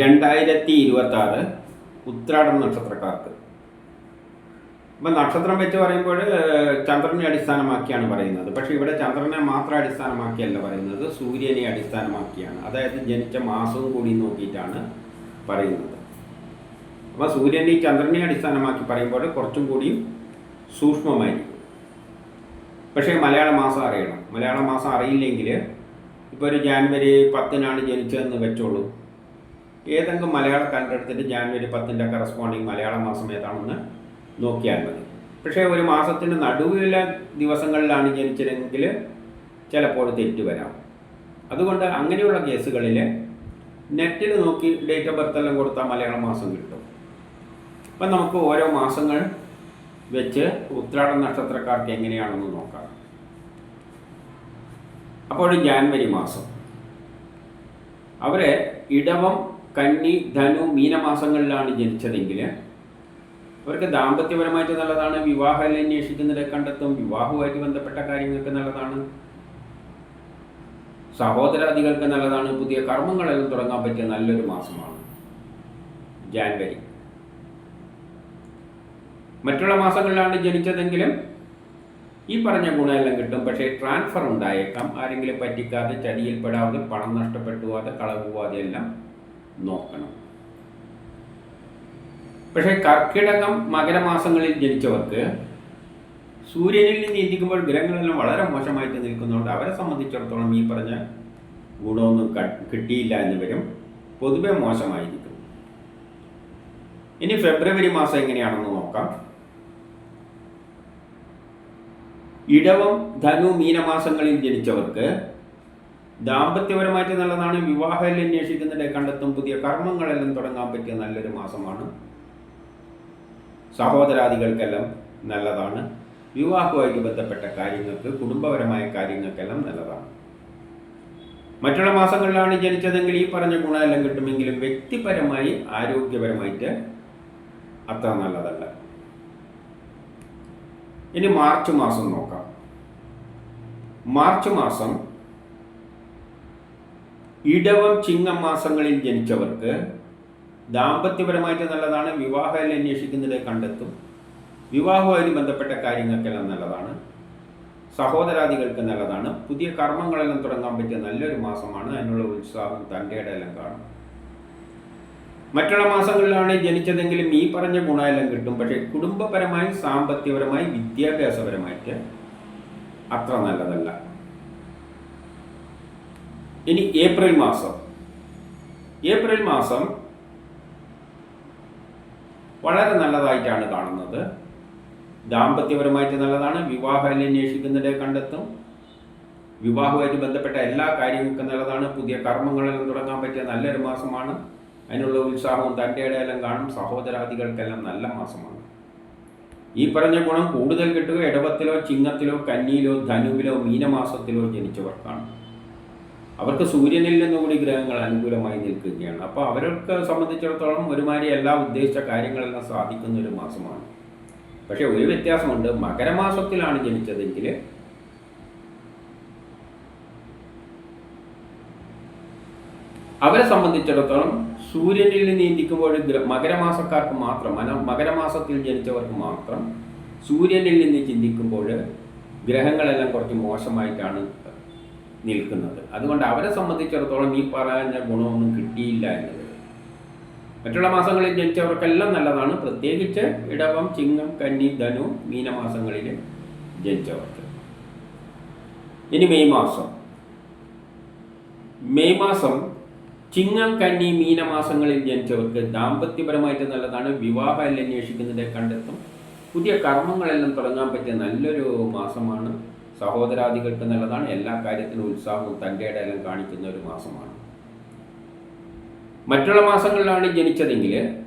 രണ്ടായിരത്തി ഇരുപത്തി ആറ് ഉത്രാടം നക്ഷത്രക്കാർക്ക്. ഇപ്പം നക്ഷത്രം വെച്ച് പറയുമ്പോൾ ചന്ദ്രനെ അടിസ്ഥാനമാക്കിയാണ് പറയുന്നത്. പക്ഷേ ഇവിടെ ചന്ദ്രനെ മാത്രം അടിസ്ഥാനമാക്കിയല്ല പറയുന്നത് സൂര്യനെ അടിസ്ഥാനമാക്കിയാണ്. അതായത് ജനിച്ച മാസവും കൂടി നോക്കിയിട്ടാണ് പറയുന്നത്. അപ്പോൾ സൂര്യനെ ചന്ദ്രനെ അടിസ്ഥാനമാക്കി പറയുമ്പോൾ കുറച്ചും കൂടിയും സൂക്ഷ്മമായിരിക്കും. പക്ഷേ മലയാള മാസം അറിയണം. മലയാള മാസം അറിയില്ലെങ്കിൽ ഇപ്പോൾ ഒരു ജാനുവരി പത്തിനാണ് ജനിച്ചതെന്ന് വെച്ചോളൂ. ഏതെങ്കിലും മലയാള കലണ്ടർ എടുത്തിട്ട് ജാനുവരി പത്തിന്റെ കറസ്പോണ്ടിങ് മലയാള മാസം ഏതാണെന്ന് നോക്കിയാൽ മതി. പക്ഷേ ഒരു മാസത്തിന്റെ നടുവിലെ ദിവസങ്ങളിലാണ് ജനിച്ചതെങ്കിൽ ചിലപ്പോൾ തെറ്റ് വരാം. അതുകൊണ്ട് അങ്ങനെയുള്ള കേസുകളിൽ നെറ്റിൽ നോക്കി ഡേറ്റ് ഓഫ് ബർത്ത് എല്ലാം കൊടുത്താൽ മലയാള മാസം കിട്ടും. അപ്പം നമുക്ക് ഓരോ മാസങ്ങൾ വെച്ച് ഉത്രാട നക്ഷത്രക്കാർക്ക് എങ്ങനെയാണെന്ന് നോക്കാം. അപ്പോൾ ജാൻവരി മാസം. അവരെ ഇടവം കന്നി ധനു മീനമാസങ്ങളിലാണ് ജനിച്ചതെങ്കിൽ അവർക്ക് ദാമ്പത്യപരമായിട്ട് നല്ലതാണ് വിവാഹം അന്വേഷിക്കുന്നത് കണ്ടെത്തും വിവാഹവുമായിട്ട് ബന്ധപ്പെട്ട കാര്യങ്ങൾക്ക് നല്ലതാണ്. സഹോദരാദികൾക്ക് നല്ലതാണ് പുതിയ കർമ്മങ്ങളെല്ലാം തുടങ്ങാൻ പറ്റിയ നല്ലൊരു മാസമാണ് ജാൻവരി. മറ്റുള്ള മാസങ്ങളിലാണ് ജനിച്ചതെങ്കിലും ഈ പറഞ്ഞ ഗുണമെല്ലാം കിട്ടും. പക്ഷേ ട്രാൻസ്ഫർ ഉണ്ടായേക്കാം. ആരെങ്കിലും പറ്റിക്കാതെ ചതിയിൽപ്പെടാതെ പണം നഷ്ടപ്പെട്ടു പോവാതെ കളവ് പോവാതെ എല്ലാം നോക്കണം. പക്ഷേ കർക്കിടകം മകരമാസങ്ങളിൽ ജനിച്ചവർക്ക് സൂര്യനിൽ നിന്ന് ചിന്തിക്കുമ്പോൾ ഗ്രഹങ്ങളെല്ലാം വളരെ മോശമായിട്ട് നിൽക്കുന്നതുകൊണ്ട് അവരെ സംബന്ധിച്ചിടത്തോളം ഈ പറഞ്ഞ ഗുണമൊന്നും കിട്ടിയില്ല എന്ന് വരും. പൊതുവെ മോശമായിരിക്കും. ഇനി ഫെബ്രുവരി മാസം എങ്ങനെയാണെന്ന് നോക്കാം. ഇടവം ധനു മീനമാസങ്ങളിൽ ജനിച്ചവർക്ക് ദാമ്പത്യപരമായിട്ട് നല്ലതാണ്. വിവാഹമല്ല അന്വേഷിക്കുന്നതിന്റെ കണ്ടെത്തും പുതിയ കർമ്മങ്ങളെല്ലാം തുടങ്ങാൻ പറ്റിയ നല്ലൊരു മാസമാണ്. സഹോദരാദികൾക്കെല്ലാം നല്ലതാണ്. വിവാഹവുമായിട്ട് ബന്ധപ്പെട്ട കാര്യങ്ങൾക്ക് കുടുംബപരമായ കാര്യങ്ങൾക്കെല്ലാം നല്ലതാണ്. മറ്റുള്ള മാസങ്ങളിലാണ് ജനിച്ചതെങ്കിൽ ഈ പറഞ്ഞ ഗുണമെല്ലാം കിട്ടുമെങ്കിലും വ്യക്തിപരമായി ആരോഗ്യപരമായിട്ട് അത്ര നല്ലതല്ല. ഇനി മാർച്ച് മാസം നോക്കാം. മാർച്ച് മാസം ഇടവം ചിങ്ങം മാസങ്ങളിൽ ജനിച്ചവർക്ക് ദാമ്പത്യപരമായിട്ട് നല്ലതാണ് വിവാഹം അന്വേഷിക്കുന്നത് കണ്ടെത്തും. വിവാഹവുമായി ബന്ധപ്പെട്ട കാര്യങ്ങൾക്കെല്ലാം നല്ലതാണ്. സഹോദരാദികൾക്ക് നല്ലതാണ്. പുതിയ കർമ്മങ്ങളെല്ലാം തുടങ്ങാൻ പറ്റിയ നല്ലൊരു മാസമാണ്. അതിനുള്ള ഉത്സാഹം തന്റെ എല്ലാം കാണും. മറ്റുള്ള മാസങ്ങളിലാണ് ജനിച്ചതെങ്കിലും ഈ പറഞ്ഞ ഗുണമെല്ലാം കിട്ടും. പക്ഷേ കുടുംബപരമായി സാമ്പത്തികപരമായി വിദ്യാഭ്യാസപരമായിട്ട് അത്ര നല്ലതല്ല. ഇനി ഏപ്രിൽ മാസം. ഏപ്രിൽ മാസം വളരെ നല്ലതായിട്ടാണ് കാണുന്നത്. ദാമ്പത്യപരമായിട്ട് നല്ലതാണ്. വിവാഹം അന്വേഷിക്കുന്നതിനെ കണ്ടെത്തും. വിവാഹവുമായിട്ട് ബന്ധപ്പെട്ട എല്ലാ കാര്യങ്ങൾക്കും നല്ലതാണ്. പുതിയ കർമ്മങ്ങളെല്ലാം തുടങ്ങാൻ പറ്റിയ നല്ലൊരു മാസമാണ്. അതിനുള്ള ഉത്സാഹവും തന്റെ ഇടയെല്ലാം കാണും. സഹോദരാദികൾക്കെല്ലാം നല്ല മാസമാണ്. ഈ പറഞ്ഞ ഗുണം കൂടുതൽ കിട്ടുക ഇടവത്തിലോ ചിങ്ങത്തിലോ കന്നിയിലോ ധനുവിലോ മീനമാസത്തിലോ ജനിച്ചവർക്കാണ്. അവർക്ക് സൂര്യനിൽ നിന്നുകൂടി ഗ്രഹങ്ങൾ അനുകൂലമായി നിൽക്കുകയാണ്. അപ്പോൾ അവർക്ക് സംബന്ധിച്ചിടത്തോളം ഒരുമാതിരി എല്ലാ ഉദ്ദേശിച്ച കാര്യങ്ങളെല്ലാം സാധിക്കുന്ന ഒരു മാസമാണ്. പക്ഷേ ഒരു വ്യത്യാസമുണ്ട്. മകരമാസത്തിലാണ് ജനിച്ചതെങ്കിൽ അവരെ സംബന്ധിച്ചിടത്തോളം സൂര്യനിൽ നിന്ന് ഇരിക്കുമ്പോൾ മകരമാസക്കാർക്ക് മാത്രം മകരമാസത്തിൽ ജനിച്ചവർക്ക് മാത്രം സൂര്യനിൽ നിന്ന് ചിന്തിക്കുമ്പോൾ ഗ്രഹങ്ങളെല്ലാം കുറച്ച് മോശമായിട്ടാണ് നിൽക്കുന്നത്. അതുകൊണ്ട് അവരെ സംബന്ധിച്ചിടത്തോളം ഈ പറഞ്ഞ ഗുണമൊന്നും കിട്ടിയില്ല എന്നത്. മറ്റുള്ള മാസങ്ങളിൽ ജനിച്ചവർക്കെല്ലാം നല്ലതാണ്. പ്രത്യേകിച്ച് ഇടവം ചിങ്ങം കന്നി ധനു മീനമാസങ്ങളിൽ ജനിച്ചവർക്ക്. ഇനി മെയ് മാസം. മെയ് മാസം ചിങ്ങം കന്നി മീനമാസങ്ങളിൽ ജനിച്ചവർക്ക് ദാമ്പത്യപരമായിട്ട് നല്ലതാണ്. വിവാഹം അന്വേഷിക്കുന്നതിനെ കണ്ടെത്തും. പുതിയ കർമ്മങ്ങളെല്ലാം തുടങ്ങാൻ പറ്റിയ നല്ലൊരു മാസമാണ്. സഹോദരാദികൾക്ക് നല്ലതാണ്. എല്ലാ കാര്യത്തിലും ഉത്സാഹവും തന്റെ കാണിക്കുന്ന ഒരു മാസമാണ്. മറ്റുള്ള മാസങ്ങളിലാണ് ജനിച്ചതെങ്കിൽ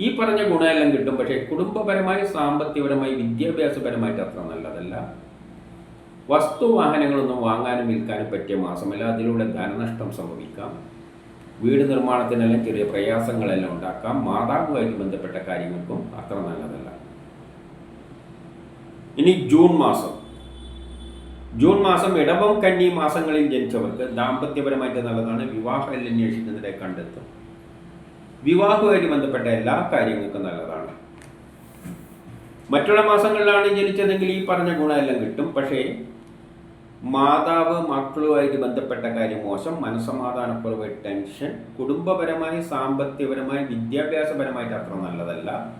ഈ പറഞ്ഞ ഗുണമെല്ലാം കിട്ടും. പക്ഷേ കുടുംബപരമായി സാമ്പത്തികപരമായി വിദ്യാഭ്യാസപരമായിട്ട് അത്ര നല്ലതല്ല. വസ്തു വാഹനങ്ങളൊന്നും വാങ്ങാനും വിൽക്കാനും പറ്റിയ മാസമല്ല. അതിലൂടെ ധനനഷ്ടം സംഭവിക്കാം. വീട് നിർമ്മാണത്തിനെല്ലാം ചെറിയ പ്രയാസങ്ങളെല്ലാം ഉണ്ടാക്കാം. മാതാവുമായിട്ട് ബന്ധപ്പെട്ട കാര്യങ്ങൾക്കും അത്ര നല്ലതല്ല. ഇനി ജൂൺ മാസം. ജൂൺ മാസം ഇടവം കന്നി മാസങ്ങളിൽ ജനിച്ചവർക്ക് ദാമ്പത്യപരമായിട്ട് നല്ലതാണ് വിവാഹം അന്വേഷിക്കുന്നതിനെ കണ്ടെത്തും. വിവാഹവുമായിട്ട് ബന്ധപ്പെട്ട എല്ലാ കാര്യങ്ങൾക്കും നല്ലതാണ്. മറ്റുള്ള മാസങ്ങളിലാണ് ജനിച്ചതെങ്കിൽ ഈ പറഞ്ഞ ഗുണമെല്ലാം കിട്ടും. പക്ഷേ മാതാവ് മക്കളുമായിട്ട് ബന്ധപ്പെട്ട കാര്യം മോശം. മനസ്സമാധാനക്കുറവ് ടെൻഷൻ കുടുംബപരമായി സാമ്പത്തികപരമായി വിദ്യാഭ്യാസപരമായിട്ട് അത്ര നല്ലതല്ല.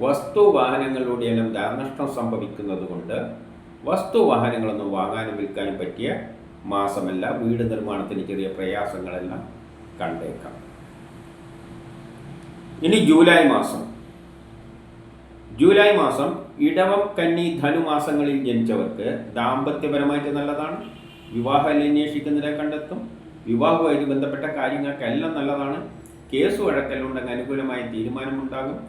വസ്തു വാഹനങ്ങളിലൂടെയെല്ലാം ധാരനഷ്ടം സംഭവിക്കുന്നത് കൊണ്ട് വസ്തു വാഹനങ്ങളൊന്നും വാങ്ങാനും വിൽക്കാനും പറ്റിയ മാസമല്ല വീട് നിർമ്മാണത്തിന് ചെറിയ പ്രയാസങ്ങളെല്ലാം കണ്ടേക്കാം. ഇനി ജൂലൈ മാസം. ജൂലൈ മാസം ഇടവം കന്നി ധനു മാസങ്ങളിൽ ജനിച്ചവർക്ക് ദാമ്പത്യപരമായിട്ട് നല്ലതാണ്. വിവാഹം അന്വേഷിക്കുന്നതിനെ കണ്ടെത്തും. വിവാഹവുമായി ബന്ധപ്പെട്ട കാര്യങ്ങൾക്കെല്ലാം നല്ലതാണ്. കേസ് വഴക്കല്ലുണ്ടെങ്കിൽ അനുകൂലമായ തീരുമാനമുണ്ടാകും.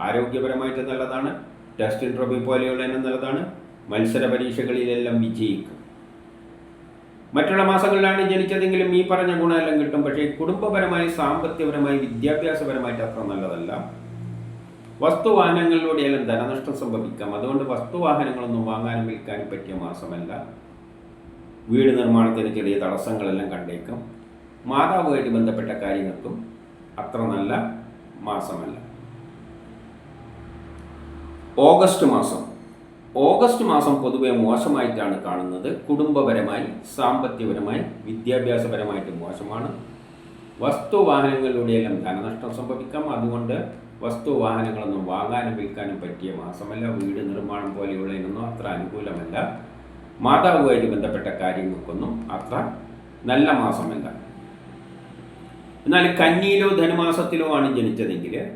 ആരോഗ്യപരമായിട്ട് നല്ലതാണ്. ടെസ്റ്റ് ഇൻട്രോബി പോലെയുള്ള നല്ലതാണ്. മത്സര പരീക്ഷകളിലെല്ലാം വിജയിക്കും. മറ്റുള്ള മാസങ്ങളിലാണ് ജനിച്ചതെങ്കിലും ഈ പറഞ്ഞ ഗുണമെല്ലാം കിട്ടും. പക്ഷേ കുടുംബപരമായി സാമ്പത്തികപരമായി വിദ്യാഭ്യാസപരമായിട്ട് അത്ര നല്ലതല്ല. വസ്തുവാഹനങ്ങളിലൂടെയെല്ലാം ധനനഷ്ടം സംഭവിക്കാം. അതുകൊണ്ട് വസ്തുവാഹനങ്ങളൊന്നും വാങ്ങാനും വിൽക്കാനും പറ്റിയ മാസമല്ല. വീട് നിർമ്മാണത്തിന് ചെറിയ തടസ്സങ്ങളെല്ലാം കണ്ടേക്കും. മാതാവുമായിട്ട് ബന്ധപ്പെട്ട കാര്യങ്ങൾക്കും അത്ര നല്ല മാസമല്ല. ഓഗസ്റ്റ് മാസം. ഓഗസ്റ്റ് മാസം പൊതുവെ മോശമായിട്ടാണ് കാണുന്നത്. കുടുംബപരമായി സാമ്പത്തികപരമായി വിദ്യാഭ്യാസപരമായിട്ട് മോശമാണ്. വസ്തു വസ്തുവാഹനങ്ങളിലൂടെയെല്ലാം ധനനഷ്ടം സംഭവിക്കാം. അതുകൊണ്ട് വസ്തുവാഹനങ്ങളൊന്നും വാങ്ങാനും വിൽക്കാനും പറ്റിയ മാസമല്ല. വീട് നിർമ്മാണം പോലെയുള്ളതിനൊന്നും അത്ര അനുകൂലമല്ല. മാതാവുമായിട്ട് ബന്ധപ്പെട്ട കാര്യങ്ങൾക്കൊന്നും അത്ര നല്ല മാസമല്ല. എന്നാൽ കന്നിയിലോ ധനുമാസത്തിലോ ആണ് ജനിച്ചതെങ്കിൽ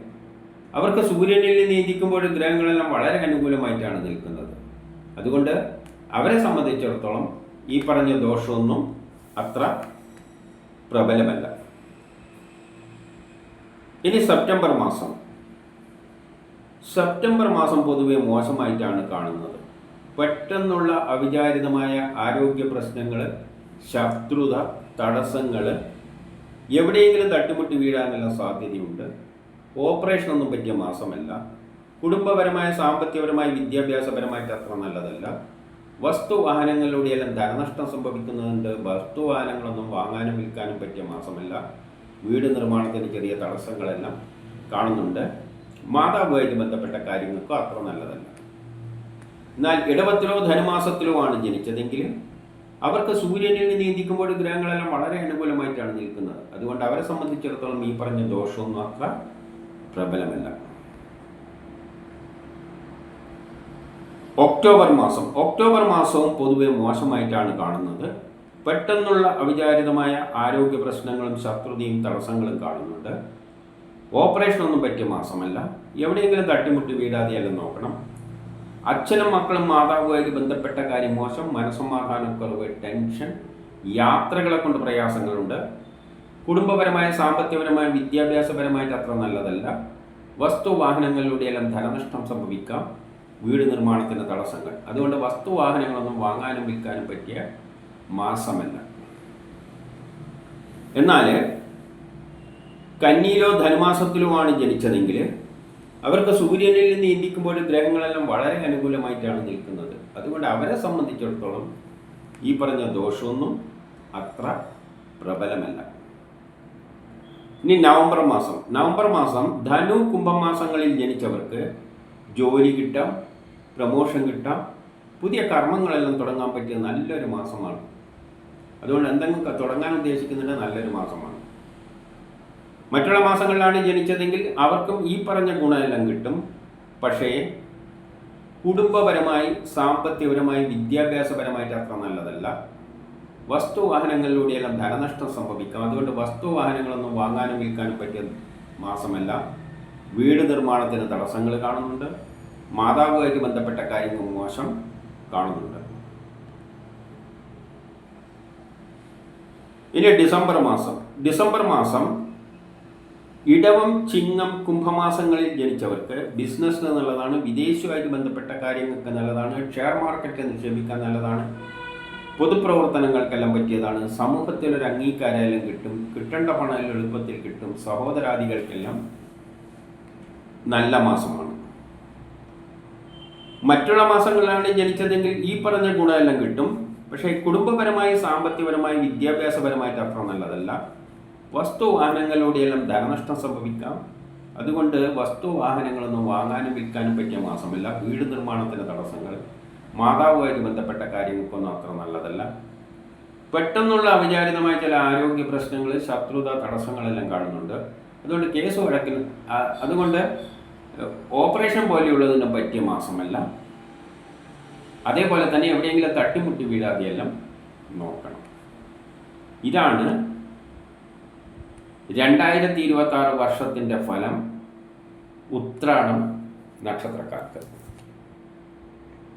അവർക്ക് സൂര്യനിൽ നീന്തിക്കുമ്പോൾ ഗ്രഹങ്ങളെല്ലാം വളരെ അനുകൂലമായിട്ടാണ് നിൽക്കുന്നത്. അതുകൊണ്ട് അവരെ സംബന്ധിച്ചിടത്തോളം ഈ പറഞ്ഞ ദോഷമൊന്നും അത്ര പ്രബലമല്ല. ഇനി സെപ്റ്റംബർ മാസം. സെപ്റ്റംബർ മാസം പൊതുവെ മോശമായിട്ടാണ് കാണുന്നത്. പെട്ടെന്നുള്ള അവിചാരിതമായ ആരോഗ്യ പ്രശ്നങ്ങൾ ശത്രുത തടസ്സങ്ങൾ എവിടെയെങ്കിലും തട്ടിമുട്ടി വീഴാനുള്ള സാധ്യതയുണ്ട്. ഓപ്പറേഷനൊന്നും പറ്റിയ മാസമല്ല. കുടുംബപരമായ സാമ്പത്തികപരമായ വിദ്യാഭ്യാസപരമായിട്ട് അത്ര നല്ലതല്ല. വസ്തുവാഹനങ്ങളിലൂടെയെല്ലാം ധനനഷ്ടം സംഭവിക്കുന്നുണ്ട്. വസ്തുവാഹനങ്ങളൊന്നും വാങ്ങാനും വിൽക്കാനും പറ്റിയ മാസമല്ല. വീട് നിർമ്മാണത്തിന് ചെറിയ തടസ്സങ്ങളെല്ലാം കാണുന്നുണ്ട്. മാതാവുമായിട്ട് ബന്ധപ്പെട്ട കാര്യങ്ങൾക്കും അത്ര നല്ലതല്ല. എന്നാൽ ഇടവത്തിലോ ധനുമാസത്തിലോ ആണ് ജനിച്ചതെങ്കിൽ അവർക്ക് സൂര്യനിൽ നീന്തിക്കുമ്പോൾ ഗ്രഹങ്ങളെല്ലാം വളരെ അനുകൂലമായിട്ടാണ് നിൽക്കുന്നത്. അതുകൊണ്ട് അവരെ സംബന്ധിച്ചിടത്തോളം ഈ പറഞ്ഞ ദോഷമൊന്നും അത്ര പ്രബലമല്ല. ഒക്ടോബർ മാസം. ഒക്ടോബർ മാസവും പൊതുവെ മോശമായിട്ടാണ് കാണുന്നത്. പെട്ടെന്നുള്ള അവിചാരിതമായ ആരോഗ്യ പ്രശ്നങ്ങളും ശത്രുതയും തടസ്സങ്ങളും കാണുന്നുണ്ട്. ഓപ്പറേഷൻ ഒന്നും പറ്റിയ മാസമല്ല. എവിടെയെങ്കിലും തട്ടിമുട്ടി വീടാതെയല്ല നോക്കണം. അച്ഛനും മക്കളും മാതാവുമായി ബന്ധപ്പെട്ട കാര്യം മോശം. മനസ്സമാധാനക്കുറവ് ടെൻഷൻ യാത്രകളെ കൊണ്ട് പ്രയാസങ്ങളുണ്ട്. കുടുംബപരമായ സാമ്പത്തികപരമായ വിദ്യാഭ്യാസപരമായിട്ട് അത്ര നല്ലതല്ല. വസ്തുവാഹനങ്ങളിലൂടെയെല്ലാം ധനനഷ്ടം സംഭവിക്കാം. വീട് നിർമ്മാണത്തിന്റെ തടസ്സങ്ങൾ. അതുകൊണ്ട് വസ്തുവാഹനങ്ങളൊന്നും വാങ്ങാനും വിൽക്കാനും പറ്റിയ മാസമല്ല. എന്നാൽ കന്നിയിലോ ധനുമാസത്തിലുമാണ് ജനിച്ചതെങ്കിൽ അവർക്ക് സൂര്യനിൽ നിന്ന് ഇന്ത്യക്കുമ്പോൾ ഗ്രഹങ്ങളെല്ലാം വളരെ അനുകൂലമായിട്ടാണ് നിൽക്കുന്നത്. അതുകൊണ്ട് അവരെ സംബന്ധിച്ചിടത്തോളം ഈ പറഞ്ഞ ദോഷമൊന്നും അത്ര പ്രബലമല്ല. ഇനി നവംബർ മാസം. നവംബർ മാസം ധനു കുംഭമാസങ്ങളിൽ ജനിച്ചവർക്ക് ജോലി കിട്ടാം പ്രമോഷൻ കിട്ടാം. പുതിയ കർമ്മങ്ങളെല്ലാം തുടങ്ങാൻ പറ്റിയ നല്ലൊരു മാസമാണ്. അതുകൊണ്ട് എന്തെങ്കിലും തുടങ്ങാൻ ഉദ്ദേശിക്കുന്നുണ്ട് നല്ലൊരു മാസമാണ്. മറ്റുള്ള മാസങ്ങളിലാണ് ജനിച്ചതെങ്കിൽ അവർക്കും ഈ പറഞ്ഞ ഗുണമെല്ലാം കിട്ടും. പക്ഷേ കുടുംബപരമായി സാമ്പത്തികപരമായി വിദ്യാഭ്യാസപരമായിട്ട് അത്ര നല്ലതല്ല. വസ്തുവാഹനങ്ങളിലൂടെയെല്ലാം ധനനഷ്ടം സംഭവിക്കാം. അതുകൊണ്ട് വസ്തുവാഹനങ്ങളൊന്നും വാങ്ങാനും വിൽക്കാനും പറ്റിയ മാസമല്ല. വീട് നിർമ്മാണത്തിന് തടസ്സങ്ങൾ കാണുന്നുണ്ട്. മാതാവുമായിട്ട് ബന്ധപ്പെട്ട കാര്യങ്ങൾ മോശം കാണുന്നുണ്ട്. ഇനി ഡിസംബർ മാസം. ഡിസംബർ മാസം ഇടവം ചിങ്ങം കുംഭമാസങ്ങളിൽ ജനിച്ചവർക്ക് ബിസിനസ് നല്ലതാണ് വിദേശവുമായിട്ട് ബന്ധപ്പെട്ട കാര്യങ്ങൾക്ക് നല്ലതാണ് ഷെയർ മാർക്കറ്റ് നിക്ഷേപിക്കാൻ നല്ലതാണ് പൊതുപ്രവർത്തനങ്ങൾക്കെല്ലാം പറ്റിയതാണ് സമൂഹത്തിൽ ഒരു അംഗീകാരമെല്ലാം കിട്ടും കിട്ടേണ്ട പണം എളുപ്പത്തിൽ കിട്ടും സഹോദരാദികൾക്കെല്ലാം നല്ല മാസമാണ്. മറ്റുള്ള മാസങ്ങളിലാണ് ജനിച്ചതെങ്കിൽ ഈ പറഞ്ഞ ഗുണമെല്ലാം കിട്ടും. പക്ഷേ കുടുംബപരമായി സാമ്പത്തികപരമായി വിദ്യാഭ്യാസപരമായിട്ട് അത്ര നല്ലതല്ല. വസ്തു വാഹനങ്ങളിലൂടെയെല്ലാം ധനനഷ്ടം സംഭവിക്കാം. അതുകൊണ്ട് വസ്തു വാഹനങ്ങളൊന്നും വാങ്ങാനും വിൽക്കാനും പറ്റിയ മാസമല്ല. വീട് നിർമ്മാണത്തിന് തടസ്സങ്ങൾ മാതാവുമായിട്ട് ബന്ധപ്പെട്ട കാര്യങ്ങൾക്കൊന്നും അത്ര നല്ലതല്ല. പെട്ടെന്നുള്ള അവിചാരിതമായ ചില ആരോഗ്യ പ്രശ്നങ്ങൾ ശത്രുത തടസ്സങ്ങളെല്ലാം കാണുന്നുണ്ട്. അതുകൊണ്ട് കേസ് വഴക്കിന് അതുകൊണ്ട് ഓപ്പറേഷൻ പോലെയുള്ളതിന് പറ്റിയ മാസമല്ല. അതേപോലെ തന്നെ എവിടെയെങ്കിലും തട്ടിമുട്ടി വീഴാതെയെല്ലാം നോക്കണം. ഇതാണ് രണ്ടായിരത്തി ഇരുപത്തി ആറ് വർഷത്തിന്റെ ഫലം ഉത്രാടം നക്ഷത്രക്കാർക്ക്.